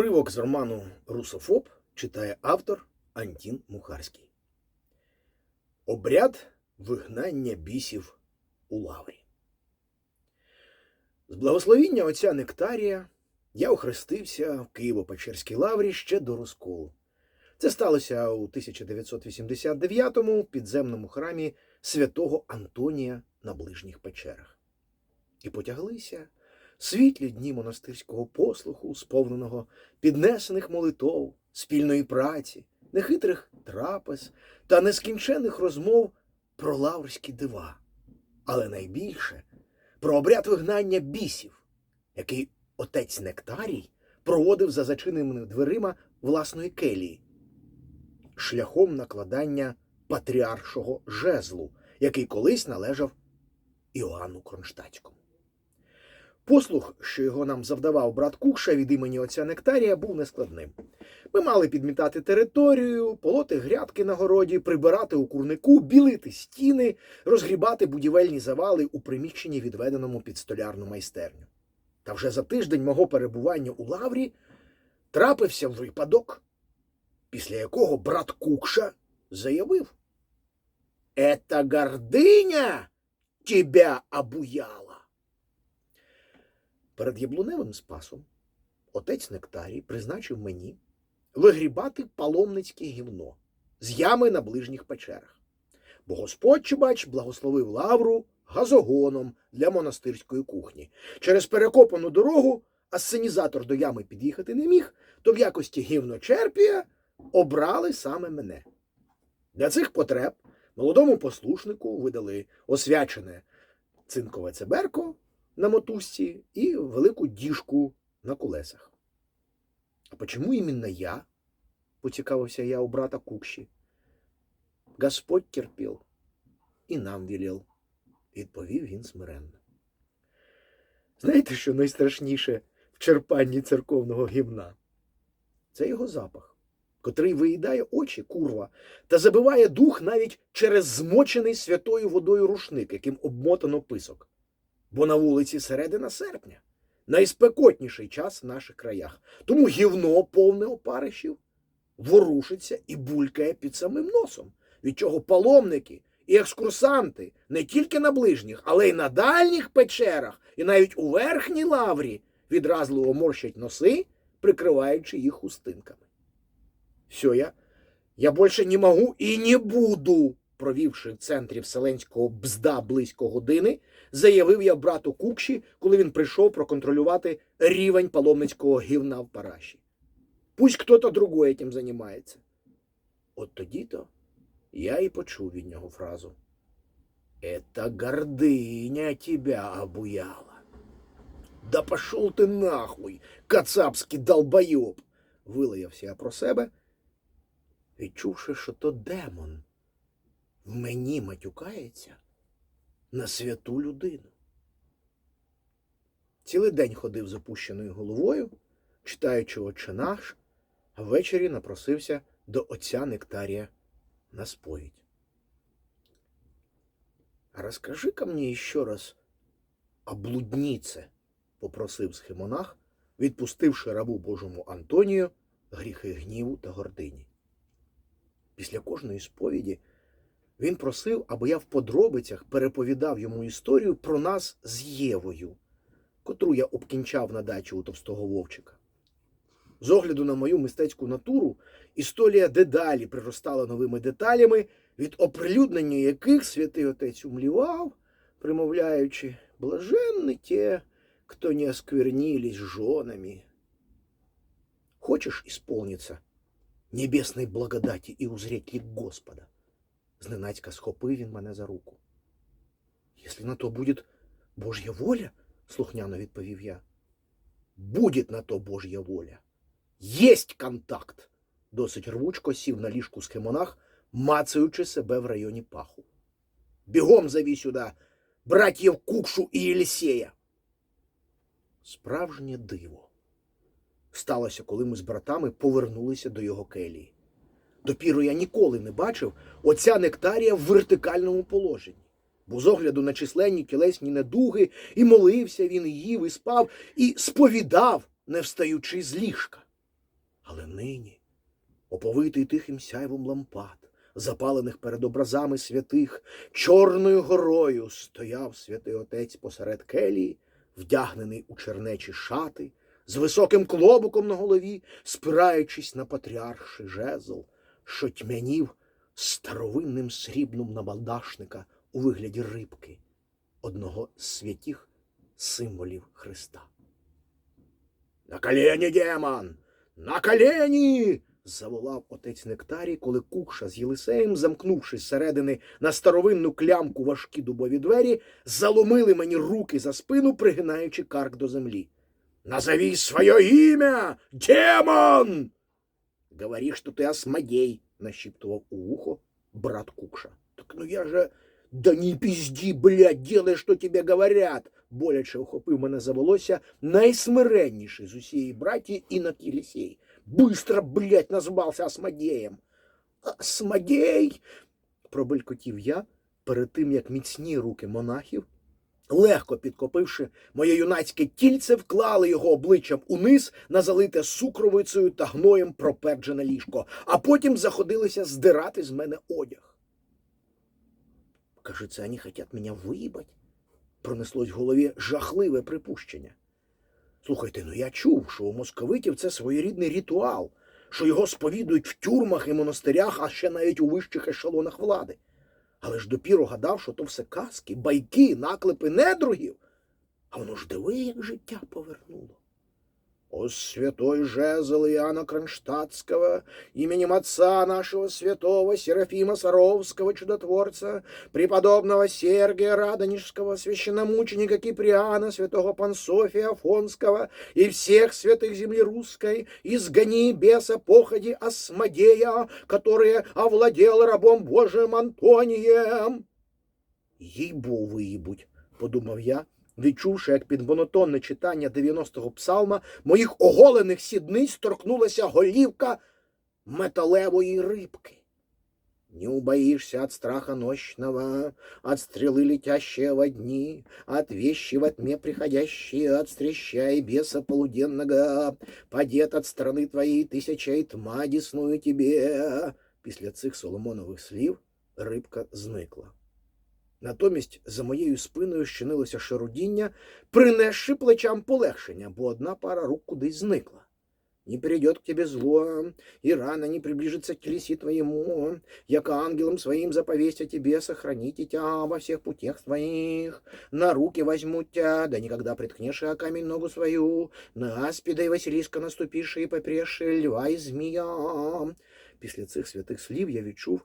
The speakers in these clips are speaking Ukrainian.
Уривок з роману Русофоб читає автор Антін Мухарський. Обряд вигнання бісів у лаврі. З благословіння отця Нектарія я охрестився в Києво-Печерській лаврі ще до розколу. Це сталося у 1989-му в підземному храмі святого Антонія на ближніх печерах. І потяглися світлі дні монастирського послуху, сповненого піднесених молитов, спільної праці, нехитрих трапез та нескінченних розмов про лаврські дива, але найбільше про обряд вигнання бісів, який отець Нектарій проводив за зачиненими дверима власної келії, шляхом накладання патріаршого жезлу, який колись належав Іоанну Кронштадтському. Послух, що його нам завдавав брат Кукша від імені отця Нектарія, був нескладним. Ми мали підмітати територію, полоти грядки на городі, прибирати у курнику, білити стіни, розгрібати будівельні завали у приміщенні, відведеному під столярну майстерню. Та вже за тиждень мого перебування у лаврі трапився випадок, після якого брат Кукша заявив: «Ета гординя тебя обуяла. Перед яблуневим спасом отець Нектарій призначив мені вигрібати паломницьке гівно з ями на ближніх печерах. Бо Господь Чубач благословив лавру газогоном для монастирської кухні. Через перекопану дорогу асценізатор до ями під'їхати не міг, то в якості гівночерпія обрали саме мене. Для цих потреб молодому послушнику видали освячене цинкове цеберко на мотузці і велику діжку на колесах. А почему именно я? поцікавився я у брата Кукші. Господь терпів і нам велел, відповів він смиренно. Знаєте, що найстрашніше в черпанні церковного гімна? Це його запах, котрий виїдає очі, курва, та забиває дух навіть через змочений святою водою рушник, яким обмотано писок бо на вулиці середина серпня, найспекотніший час в наших краях. Тому гівно повне опаришів ворушиться і булькає під самим носом, від чого паломники і екскурсанти не тільки на ближніх, але й на дальніх печерах, і навіть у верхній лаврі відразливо морщать носи, прикриваючи їх хустинками. Все, я, я більше не можу і не буду провівши в центрі вселенського бзда близько години, заявив я брату Кукші, коли він прийшов проконтролювати рівень паломницького гівна в параші. Пусть хто-то другой этим займається. От тоді-то я і почув від нього фразу. Это гордыня тебя обуяла. Да пошел ти нахуй, кацапський долбойоб, вилаявся я про себе, відчувши, що то демон в мені матюкається на святу людину. Цілий день ходив з опущеною головою, читаючи «Отче наш, а ввечері напросився до отця Нектарія на сповідь. А розкажи-ка мені ще раз о блуднице, попросив схемонах, відпустивши рабу Божому Антонію гріхи гніву та гордині. Після кожної сповіді він просив, аби я в подробицях переповідав йому історію про нас з Євою, котру я обкінчав на дачі у товстого вовчика. З огляду на мою мистецьку натуру, історія дедалі приростала новими деталями, від оприлюднення яких святий отець умлівав, примовляючи блаженні те, хто не осквернились жонами. Хочеш исполниться небесной благодати і узреть лик Господа? Зненацька схопив він мене за руку. Якщо на то буде Божья воля, слухняно відповів я. Буде на то Божья воля. Єсть контакт. Досить рвучко сів на ліжку схемонах, мацаючи себе в районі паху. Бігом заві сюди братів Кукшу і Єлісея. Справжнє диво. Сталося, коли ми з братами повернулися до його келії. Допіру я ніколи не бачив отця нектарія в вертикальному положенні. Бо з огляду на численні тілесні недуги і молився він, і їв, і спав, і сповідав, не встаючи з ліжка. Але нині, оповитий тихим сяйвом лампад, запалених перед образами святих, чорною горою стояв святий отець посеред келії, вдягнений у чернечі шати, з високим клобуком на голові, спираючись на патріарший жезл, що тьмянів старовинним срібном набалдашника у вигляді рибки, одного з святіх символів Христа. На колені, демон! На колені! заволав отець Нектарій, коли Кукша з Єлисеєм, замкнувшись зсередини на старовинну клямку важкі дубові двері, заломили мені руки за спину, пригинаючи карк до землі. Назови своє ім'я, демон! Говори, что ты осмодей, нашептывал у ухо брат Кукша. Так ну я же... Да не пизди, блядь, делай, що тебе говорят. Боляче охопив мене за волосся найсмиренніший з усієї браті інок Єлісей. Быстро, блядь, назвався Асмодеєм. Асмодей, пробелькотів я перед тим, як міцні руки монахів, легко підкопивши моє юнацьке тільце, вклали його обличчям униз на залите сукровицею та гноєм проперджене ліжко, а потім заходилися здирати з мене одяг. Кажется, они хотят меня виїбать. Пронеслось в голові жахливе припущення. Слухайте, ну я чув, що у московитів це своєрідний ритуал, що його сповідують в тюрмах і монастирях, а ще навіть у вищих ешелонах влади. Але ж допіру гадав, що то все казки, байки, наклепи недругів. А воно ж диви, як життя повернуло. О святой жезл Иоанна Кронштадтского, именем отца нашего святого Серафима Саровского чудотворца, преподобного Сергия Радонежского, священномученика Киприана, святого Пансофия Афонского и всех святых земли русской, изгони беса походи Асмодея, который овладел рабом Божиим Антонием. Їй-бо виїбуть, подумав я, відчувши, як під монотонне читання 90-го псалма моїх оголених сідниць торкнулася голівка металевої рибки. Не убоишься от страха ночного, от стрелы, летящей во дни, от вещи во тьме приходящие, от стреща и беса полуденного, падет от страны твоей тисяча і тьма десную тебе. Після цих Соломонових слів рибка зникла. Натомість за моєю спиною щинилося шарудіння, принесши плечам полегшення, бо одна пара рук кудись зникла. Не придет к тебе зло, и рано не приближится к телеси твоему, яко ангелом своим заповесть о тебе сохраните тебя во всех путях твоих. На руки возьмут тебя, да никогда приткнешь о камень ногу свою, на аспида и Василиска наступиши, и попреши льва і змія. Після цих святих слів я відчув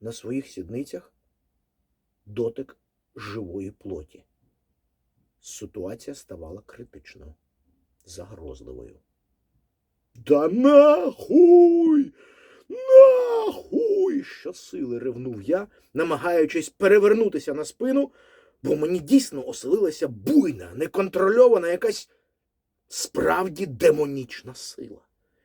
на своїх сідницях дотик живої плоті. Ситуація ставала критичною, загрозливою. Да нахуй! Нахуй! щосили ревнув я, намагаючись перевернутися на спину, бо мені дійсно оселилася буйна, неконтрольована якась справді демонічна сила.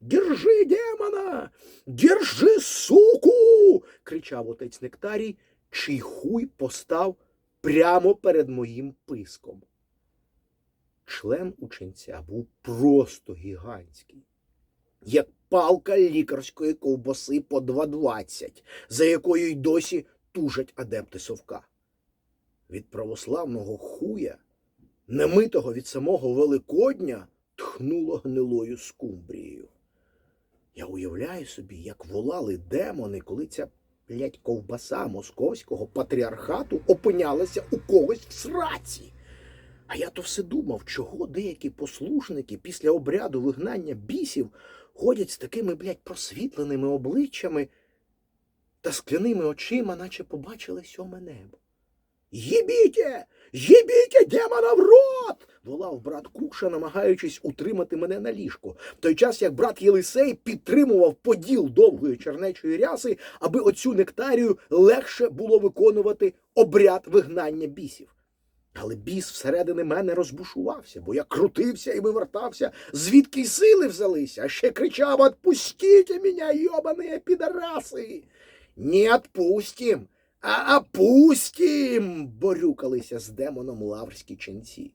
Держи демона! Держи, суку! кричав отець Нектарій, чий хуй постав прямо перед моїм писком. Член ученця був просто гігантський, як палка лікарської ковбаси по 2,20, за якою й досі тужать адепти совка. Від православного хуя, немитого від самого Великодня, тхнуло гнилою скумбрією. Я уявляю собі, як волали демони, коли ця блядь, ковбаса московського патріархату опинялася у когось в сраці. А я то все думав, чого деякі послушники після обряду вигнання бісів ходять з такими, блядь, просвітленими обличчями та скляними очима, наче побачили сьоме небо. Єбіте! Єбіте демона в рот! Волав брат Кукша, намагаючись утримати мене на ліжку, в той час як брат Єлисей підтримував поділ довгої чернечої ряси, аби оцю нектарію легше було виконувати обряд вигнання бісів. Але біс всередини мене розбушувався, бо я крутився і вивертався, звідки сили взялися, а ще кричав «Отпустіть мене, йобані підараси!» «Не отпустим, а опустим!» борюкалися з демоном лаврські ченці.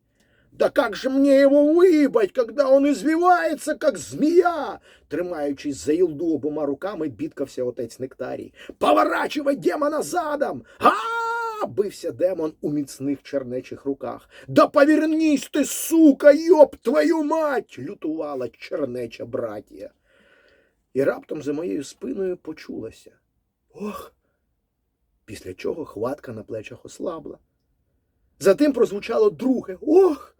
Да как же мне его выебать, когда он извивается, как змея? Тримаючись за їлду обома руками, бідкався отець Нектарій. Поворачивай демона задом! А! Бився демон у міцних чернечих руках. Да повернись ти, сука, йоб твою мать! лютувала чернеча братія. І раптом за моєю спиною почулося. Ох! Після чого хватка на плечах ослабла. Затим прозвучало друге Ох!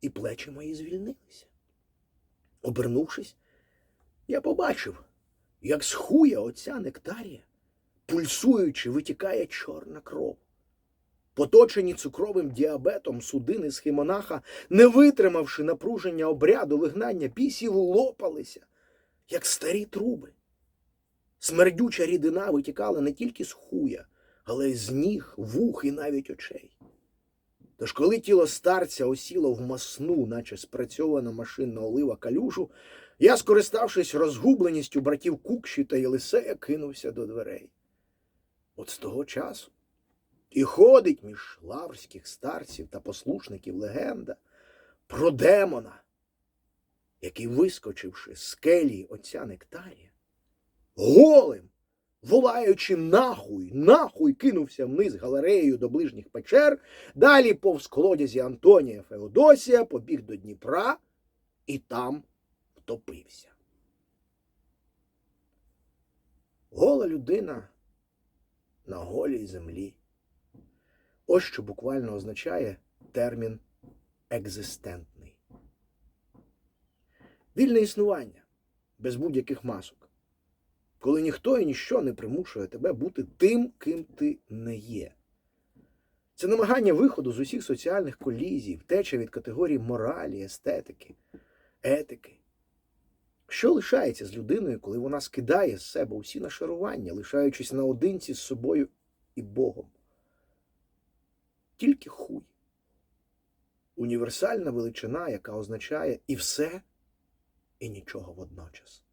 І плечі мої звільнилися. Обернувшись, я побачив, як з хуя отця нектарія, пульсуючи, витікає чорна кров. Поточені цукровим діабетом судини схимонаха, не витримавши напруження обряду вигнання бісів, лопалися, як старі труби. Смердюча рідина витікала не тільки з хуя, але й з ніг, вух і навіть очей. Тож, коли тіло старця осіло в масну, наче спрацьована машинна олива калюжу, я, скориставшись розгубленістю братів Кукші та Єлисея, кинувся до дверей. От з того часу і ходить між лаврських старців та послушників легенда про демона, який, вискочивши з келії отця Нектарія, голим, волаючи нахуй, нахуй, кинувся вниз галереєю до ближніх печер, далі повз колодязі Антонія Феодосія побіг до Дніпра і там втопився. Гола людина на голій землі. Ось що буквально означає термін екзистентний. Вільне існування без будь-яких масок коли ніхто і ніщо не примушує тебе бути тим, ким ти не є. Це намагання виходу з усіх соціальних колізій, втеча від категорії моралі, естетики, етики. Що лишається з людиною, коли вона скидає з себе усі нашарування, лишаючись наодинці з собою і Богом? Тільки хуй. Універсальна величина, яка означає і все, і нічого водночас.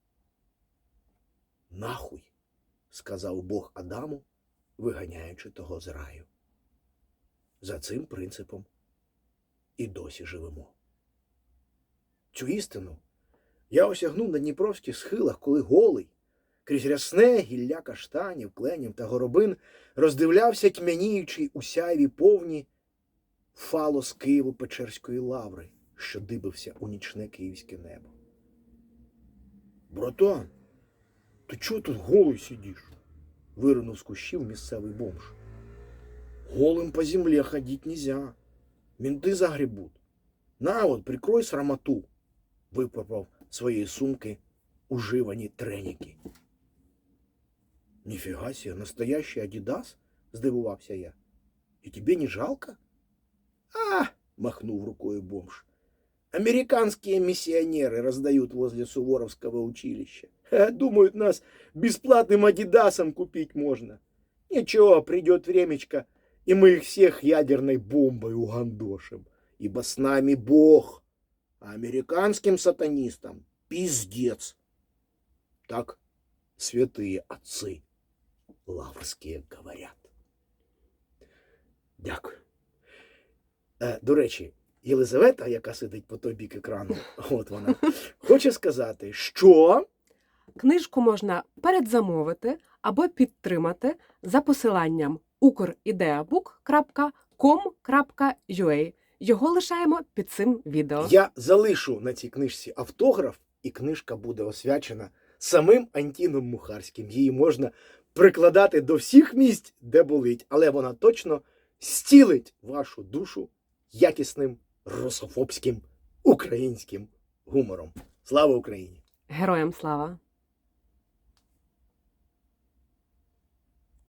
Нахуй, сказав Бог Адаму, виганяючи того з раю. За цим принципом і досі живемо. Цю істину я осягнув на Дніпровських схилах, коли голий, крізь рясне гілля каштанів, кленів та горобин роздивлявся тьмяніючий у сяйві повні фалос Києво-Печерської лаври, що дибився у нічне київське небо. Братан, ти чого тут голий сидиш? Виринув з кущів місцевий бомж. Голым по земле ходить нельзя. Менты загребут. На вот, прикрой срамоту. Выпорпал своей сумки уживані треники. Нифига себе, настоящий Адидас? Здивувався я. И тебе не жалко? А, махнув рукой бомж. Американские миссионеры раздают возле Суворовского училища. Ха, Думают, нас бесплатным адидасом купить можно. Ничего, придет времечко, и мы их всех ядерной бомбой угандошим. Ибо с нами Бог, а американским сатанистам пиздец. Так святые отцы лаврські говорять. Дякую. Е, до речі, Єлизавета, яка сидить по той бік екрану, от вона, хоче сказати, що Книжку можна передзамовити або підтримати за посиланням ukrideabook.com.ua. Його лишаємо під цим відео. я залишу на цій книжці автограф, і книжка буде освячена самим Антіном Мухарським. Її можна прикладати до всіх місць, де болить, але вона точно стілить вашу душу якісним русофобським українським гумором. Слава Україні! Героям слава!